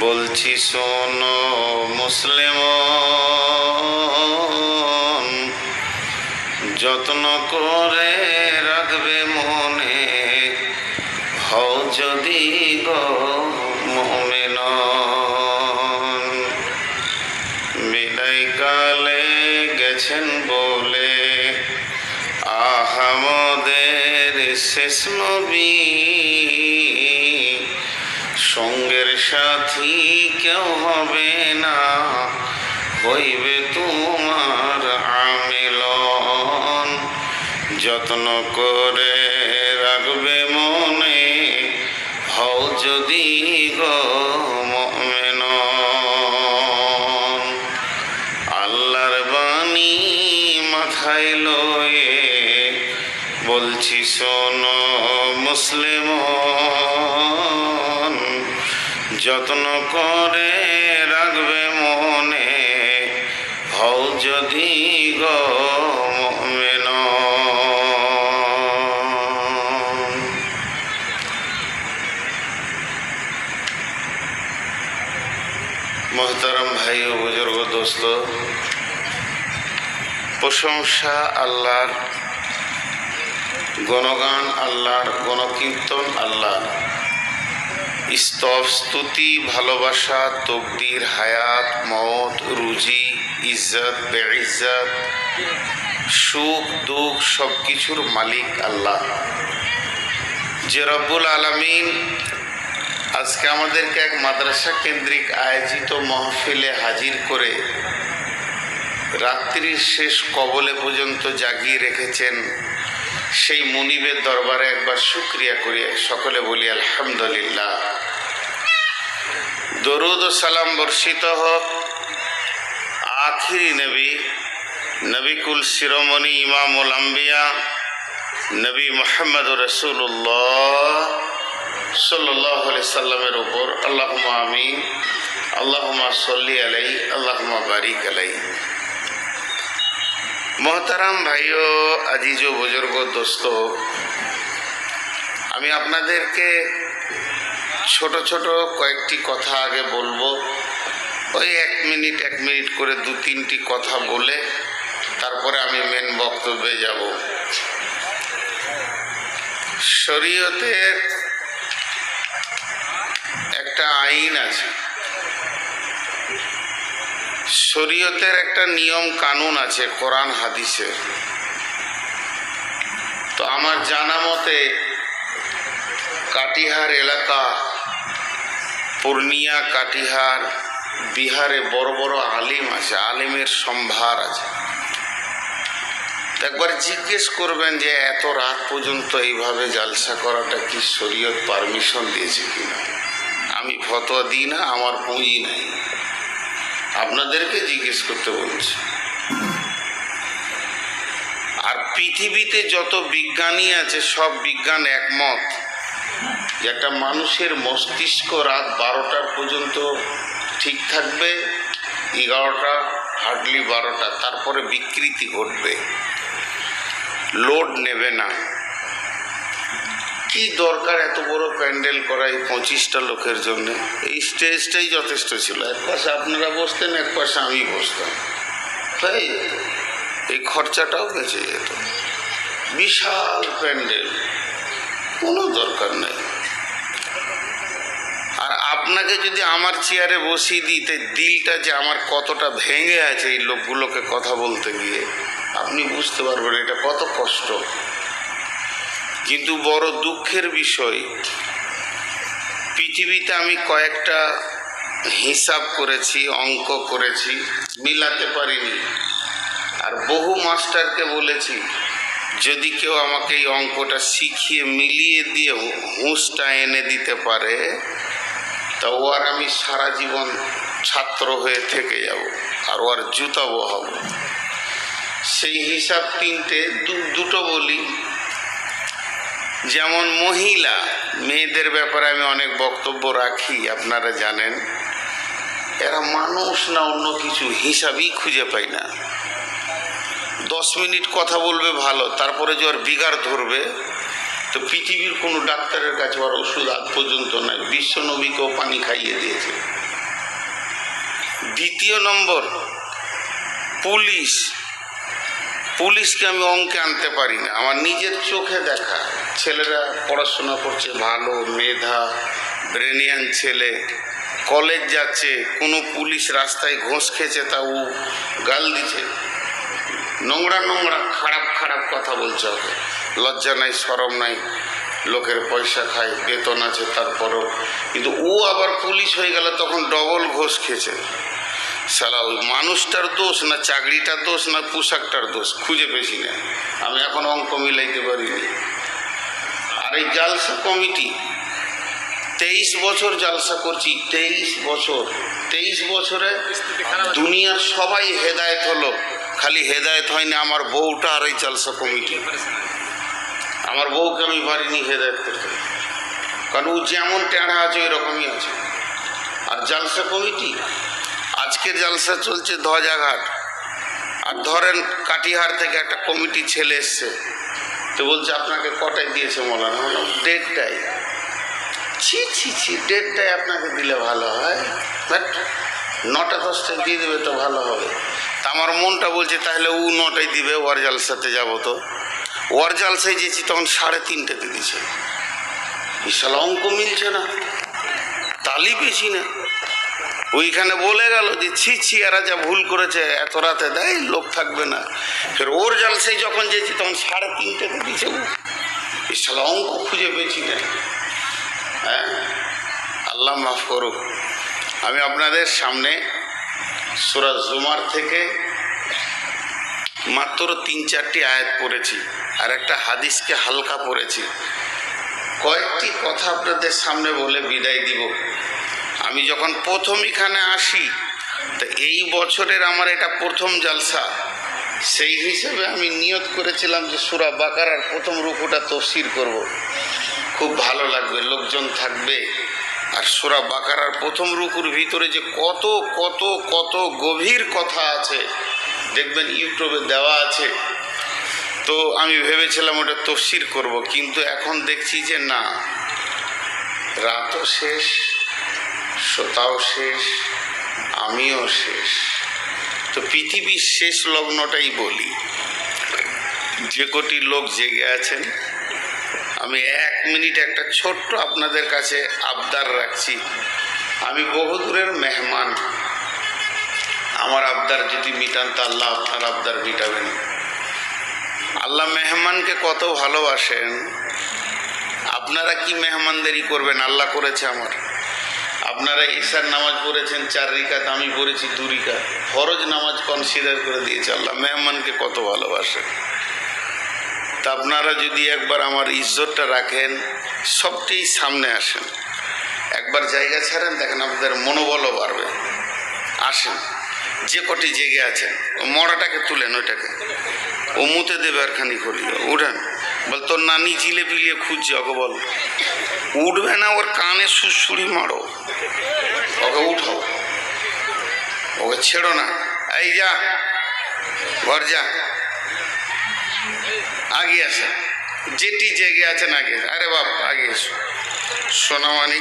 বলছি, শোনো মুসলিম, যত্ন করে রাখবে মনে হও যদি গো মোমেন বিদায় কালে গেছেন বলে আহামদের শেষ নবী। সঙ্গের সাথী কেউ হবে না। হইবে তোমার আমিলন। যত্ন করে রাখবে মনে, হও যদি গো মমেন আল্লাহর বাণী মাথায় লয়ে বলছি, শোনো মুসলিম যত্ন করে রাখবে মনে, হও যদি গো মোহতারাম ভাই ও বুজুর্গ দোস্ত, প্রশংসা আল্লাহর, গণগান আল্লাহর, গণকীর্তন আল্লাহর। স্তব স্তুতি, ভালোবাসা, তকদির, হায়াত মত রুজি, ইজ্জত বেইজ্জত সুখ, দুঃখ সব কিছুর মালিক আল্লাহ। যে রব্বুল আলমিন আজকে আমাদেরকে এক মাদ্রাসা কেন্দ্রিক আয়োজিত মহফিলে হাজির করে রাত্রির শেষ কবলে পর্যন্ত জাগিয়ে রেখেছেন। সেই মুনিবের দরবারে একবার শুক্রিয়া করিয়া সকলে বলি আলহামদুলিল্লাহ। দরুদ সালাম বর্ষিত হোক। আখিরি নবী নবিকুল শিরোমণি ইমামুল আম্বিয়া, নবী মোহাম্মদ রসুল্লাহ সাল্লাহ সাল্লামের উপর। আল্লাহমা আমি আল্লাহমা সল্লি আলাই আল্লাহমা বারিক আলাই মহতারাম ভাইও, আজিজ বুজুর্গ, দোস্ত, আমি আপনাদেরকে ছোট ছোট কয়েকটি কথা আগে বলব। ওই এক মিনিট এক মিনিট করে দু তিনটি কথা বলে তারপরে আমি মেন বক্তব্যে যাব। শরীয়তের একটা আইন আছে। শরীয়তের একটা নিয়ম কানুন আছে, কোরআন, হাদিসে। তো আমার জানা মতে কাটিহার এলাকা পূর্ণিয়া, কাটিহার, বিহারে বড় বড় আলিম আছে, আলিমের সম্ভার আছে। একবার জিজ্ঞেস করবেন যে এত রাত পর্যন্ত এইভাবে জালসা করাটা কি শরীয়ত পারমিশন দিয়েছে কিনা আমি ফতোয়া দিই না, আমার পুঁজি নাই। আপনাদেরকে জিজ্ঞেস করতে বলছি। আর পৃথিবীতে যত বিজ্ঞানী আছে, সব বিজ্ঞান একমত। যে একটা মানুষের মস্তিষ্ক রাত বারোটার পর্যন্ত ঠিক থাকবে, এগারোটা হার্ডলি বারোটা, তারপরে বিকৃতি ঘটবে। লোড নেবে না। কি দরকার এত বড় প্যান্ডেল করা এই পঁচিশটা লোকের জন্য? এই স্টেজটাই যথেষ্ট ছিল। এক পাশে আপনারা বসতেন, এক পাশে আমি বসতাম। তাই এই খরচাটাও বেঁচে যেত। বিশাল প্যান্ডেল, কোনো দরকার নেই। আপনাকে যদি আমার চেয়ারে বসিয়ে দিই তাই দিলটা যে আমার কতটা ভেঙে আছে এই লোকগুলোকে কথা বলতে গিয়ে, আপনি বুঝতে পারবেন এটা কত কষ্ট। কিন্তু বড় দুঃখের বিষয়, পৃথিবীতে আমি কয়েকটা হিসাব করেছি, অঙ্ক করেছি, মিলাতে পারিনি। আর বহু মাস্টারকে বলেছি, যদি কেউ আমাকে এই অঙ্কটা শিখিয়ে মিলিয়ে দিয়ে হুঁশটা এনে দিতে পারে তা ও আর আমি সারা জীবন ছাত্র হয়ে থেকে যাব, আর ও আর জুতা বহাবো সেই হিসাব তিনটে দুটো বলি। যেমন মহিলা, মেয়েদের ব্যাপারে আমি অনেক বক্তব্য রাখি, আপনারা জানেন। এরা মানুষ না অন্য কিছু, হিসাবই খুঁজে পাই না। দশ মিনিট কথা বলবে ভালো, তারপরে যে ওর বিগার ধরবে তো পৃথিবীর কোনো ডাক্তারের কাছে আর ওষুধ আজ পর্যন্ত নাই। বিশ্ব নবীকেও পানি খাইয়ে দিয়েছে। দ্বিতীয় নম্বর, পুলিশ। পুলিশকে আমি অঙ্কে আনতে পারি না। আমার নিজের চোখে দেখা। ছেলেরা পড়াশোনা করছে, ভালো, মেধা ব্রেনিয়ান ছেলে। কলেজ যাচ্ছে, কোনো পুলিশ রাস্তায় ঘোষ খেয়েছে তা ও গাল দিছে নোংরা নোংরা, খারাপ খারাপ কথা বলছে ওকে। লজ্জা নাই, সরম নাই, লোকের পয়সা খায়, বেতন আছে, তারপরও। কিন্তু ও আবার পুলিশ হয়ে গেল তখন ডবল ঘোষ খেয়েছে। সালা ওই মানুষটার দোষ না চাকরিটার দোষ না পোশাকটার দোষ, খুঁজে পেয়েছি না। আমি এখন অঙ্ক মিলাইতে পারিনি। আর এই জালসা কমিটি, তেইশ বছর জালসা করছি, তেইশ বছর, তেইশ বছরে দুনিয়ার সবাই হেদায়ত হলো, খালি হেদায়ত হয়নি, আমার বউটা আর এই জালসা কমিটি। আমার বউকে আমি পারিনি হেদায়েত করতে কারণ ও যেমন টেঁড়া আছে ওই রকমই আছে। আর জালসা কমিটি? আজকে জালসা চলছে ধ্বজাঘাট। আর ধরেন কাটিহার থেকে একটা কমিটি ছেলে এসছে। তো বলছে, আপনাকে কটায় দিয়েছে মলানা? বললাম, দেড়টায়। ছি ছি ছি, দেড়টায় আপনাকে দিলে ভালো হয়। বাট নটা দশটায় দিয়ে দেবে তো ভালো হবে। তা আমার মনটা বলছে, তাহলে ও নটায় দিবে, ওর জালসাতে যাব তো। ওর জালসায় যেছি তখন সাড়ে তিনটে দিছে বিশাল অঙ্ক মিলছে না, তালি পেছি না। ওইখানে বলে গেল যে, ছি ছি, এরা যা ভুল করেছে, এত রাতে দেয় লোক থাকবে না। ফের ওর জালসাই যখন যেছি, তখন সাড়ে তিনটে ও বিশাল অঙ্ক খুঁজে পেয়েছি না। হ্যাঁ? আল্লাহ মাফ করুক। আমি আপনাদের সামনে সুরাজ জুমার থেকে মাত্র তিন, চারটি আয়াত পড়েছি। আর একটা হাদিসকে হালকা পড়েছি। কয়েকটি কথা আপনাদের সামনে বলে বিদায় দিব। আমি যখন প্রথম এখানে আসি, তো এই বছরের আমার এটা প্রথম জালসা। সেই হিসেবে আমি নিয়ত করেছিলাম যে সুরা বাকারার প্রথম রুকুটা তফসির করব। খুব ভালো লাগবে, লোকজন থাকবে। আর সুরা বাকারার প্রথম রুকুর ভিতরে যে কত কত কত গভীর কথা আছে, দেখবেন ইউটিউবে দেওয়া আছে। তো আমি ভেবেছিলাম ওটা তফসির করব, কিন্তু এখন দেখছি যে না। রাতও শেষ, শ্রোতাও শেষ, আমিও শেষ। তো পৃথিবীর শেষ লগ্নটাই বলি। যে কটি লোক জেগে আছেন, আমি এক মিনিট একটা ছোট্ট আপনাদের কাছে আবদার রাখছি। আমি বহুদূরের মেহমান। আমার আবদার যদি মিটান, তা আল্লাহ আপনার আবদার মিটাবেন। আল্লাহ মেহমানকে কত ভালোবাসেন। আপনারা কি মেহমানদারি করবেন? আল্লাহ করেছে আমার। আপনারা ঈশার নামাজ পড়েছেন চার রিকাত, আমি পড়েছি দু রিকাত। ফরজ নামাজ কনসিডার করে দিয়েছে আল্লাহ, মেহমানকে কত ভালোবাসেন। তা আপনারা যদি একবার আমার ইজ্জতটা রাখেন, সবটাই সামনে আসেন। একবার জায়গা ছাড়েন, দেখেন আপনাদের মনোবলও বাড়বে। আসেন, যে কটি জেগে আছেন মরাটাকে তুলেন ওইটাকে। ও মুতে দেবে আর খানি করি উঠেন। বল, তোর নানি চিলে পিলিয়ে খুঁজছে ওকে বল। উঠবে না, ওর কানে সুড়সুড়ি মারো। ওকে উঠাও ওকে ছেড়ো না। এই যা। ঘর যা। আগে আসে। যেটি জেগে আছেন আগে। আরে বাপ, আগে এসো। সোনামানি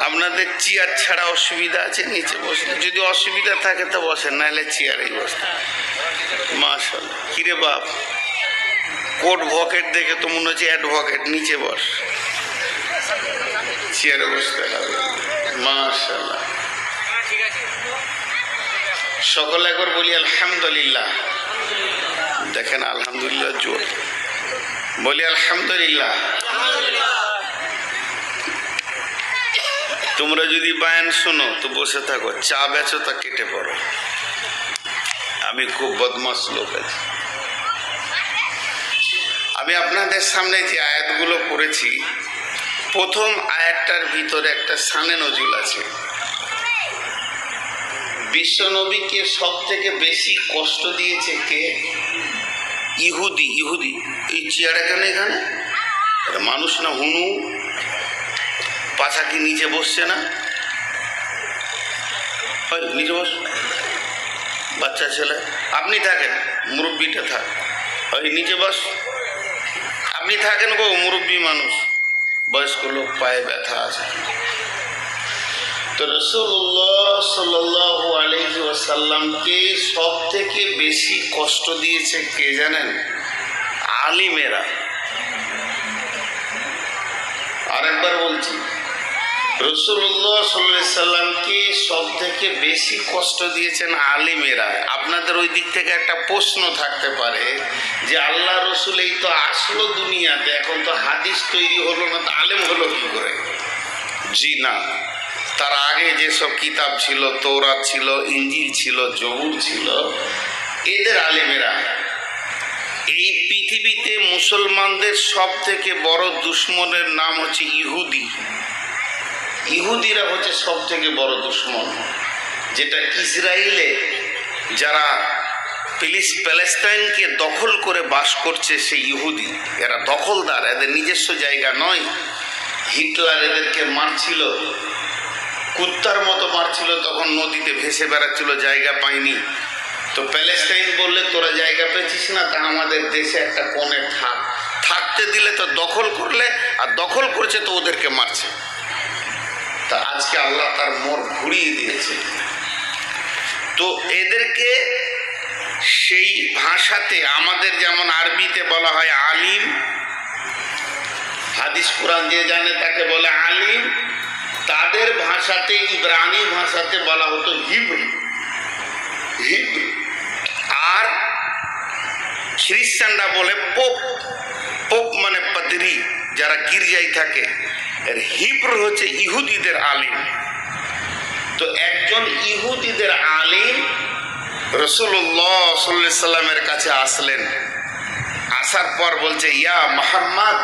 আপনাদের চেয়ার ছাড়া অসুবিধা আছে? নিচে বসলে যদি অসুবিধা থাকে তো বসেন, নাহলে চেয়ারেই বসতে মাশাল কিরে বাপ? কোট ভকেট দেখে তো মনে হচ্ছে অ্যাডভোকেট, নিচে বস। চেয়ারে বসতে হবে। মাশাল্লাহ সকলে একবার বলি আলহামদুলিল্লাহ। দেখেন আলহামদুলিল্লাহ জোর। বলি আলহামদুলিল্লাহ। তোমরা যদি বায়ান শোনো, তো বসে থাকো। চা বেচো তা কেটে পড়ো। আমি খুব বদমাস লোক আছি। আমি আপনাদের সামনে যে আয়াতগুলো পড়েছি, প্রথম আয়াতটার ভিতরে একটা সানে নজুল আছে। বিশ্বনবীকে সব থেকে বেশি কষ্ট দিয়েছে কে? ইহুদি ইহুদি। এই চেয়ারে কেন এখানে? মানুষ না, হুনু। পাছা কি নিচে বসছে না? নিচে বস। বাচ্চা ছেলে, আপনি থাকেন, মুরব্বীটা থাক। ওই নিচে বস। আপনি থাকেন গো, মুরব্বী মানুষ। বয়স্ক লোক, পায়ে ব্যথা আছে। তো রসুল্লাহ সাল্লাহ আলহি ওয়াসাল্লামকে সব থেকে বেশি কষ্ট দিয়েছে কে জানেন? আলিমেরা। আরেকবার বলছি রসুল্লাহ সাল্লাহ সাল্লামকে সব থেকে বেশি কষ্ট দিয়েছেন আলিমেরা? আপনাদের ওই দিক থেকে একটা প্রশ্ন থাকতে পারে যে আল্লাহ রসুল এই তো আসলো দুনিয়াতে, এখন তো হাদিস তৈরি হলো না আলেম হলো কি করে? জি না। তার আগে যেসব কিতাব ছিল তৌরাত ছিল ইঞ্জিল ছিল, জবুর ছিল, এদের আলেমেরা এই পৃথিবীতে মুসলমানদের সব থেকে বড় দুশ্মনের নাম হচ্ছে ইহুদি। ইহুদিরা হচ্ছে সব থেকে বড় দুশ্মন। যেটা ইসরায়েলে যারা প্যালিস প্যালেস্তাইনকে দখল করে বাস করছে সেই ইহুদি। এরা দখলদার, এদের নিজস্ব জায়গা নয়। হিটলার এদেরকে মারছিল, কুত্তার মতো মারছিল, তখন নদীতে ভেসে বেড়াচ্ছিল, জায়গা পায়নি। তো প্যালেস্টাইন বললে, তোরা জায়গা পেয়েছিস না, তা আমাদের দেশে একটা কোণে থাক। থাকতে দিলে তো দখল করলে, আর দখল করছে তো ওদেরকে মারছে। তা আজকে আল্লাহ তার মোর ঘুরিয়ে দিয়েছে। তো এদেরকে সেই ভাষাতে আমাদের যেমন আরবিতে বলা হয় আলিম, হাদিস কোরআন যে জানে তাকে বলে আলিম, তাদের ভাষাতে, ইব্রানি ভাষাতে বলা হতো হিব্রু। হিব্রু। আর খ্রিস্টানরা বলে পোপ। পোপ মানে পাদরি। যারা গির্জায় থাকে, এর হিব্রু হচ্ছে ইহুদিদের আলিম। তো একজন ইহুদিদের আলিম রসুল্লাহ সাল্লাহ সাল্লামের কাছে আসলেন। আসার পর বলছে, ইয়া মোহাম্মদ